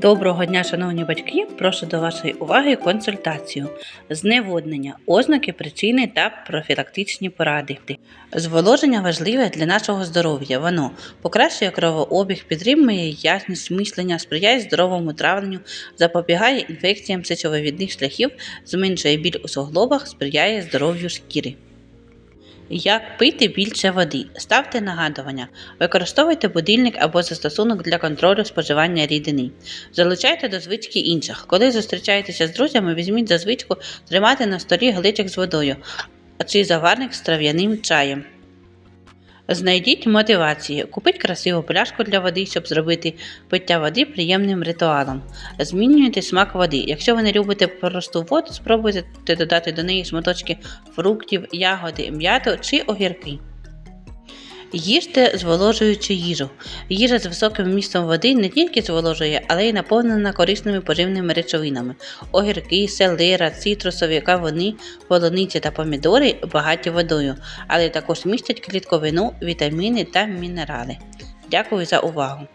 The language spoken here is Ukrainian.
Доброго дня, шановні батьки! Прошу до вашої уваги консультацію. Зневоднення, ознаки, причини та профілактичні поради. Зволоження важливе для нашого здоров'я. Воно покращує кровообіг, підтримує ясність мислення, сприяє здоровому травленню, запобігає інфекціям сечовивідних шляхів, зменшує біль у суглобах, сприяє здоров'ю шкіри. Як пити більше води? Ставте нагадування. Використовуйте будильник або застосунок для контролю споживання рідини. Залучайте до звички інших. Коли зустрічаєтеся з друзями, візьміть за звичку тримати на столі гличок з водою чи заварник з трав'яним чаєм. Знайдіть мотивацію. Купіть красиву пляшку для води, щоб зробити пиття води приємним ритуалом. Змінюйте смак води. Якщо ви не любите просту воду, спробуйте додати до неї шматочки фруктів, ягоди, м'яту чи огірки. Їжте зволожуючу їжу. Їжа з високим вмістом води не тільки зволожує, але й наповнена корисними поживними речовинами. Огірки, селера, цитрусові, кавуни, полуниці та помідори багаті водою, але також містять клітковину, вітаміни та мінерали. Дякую за увагу!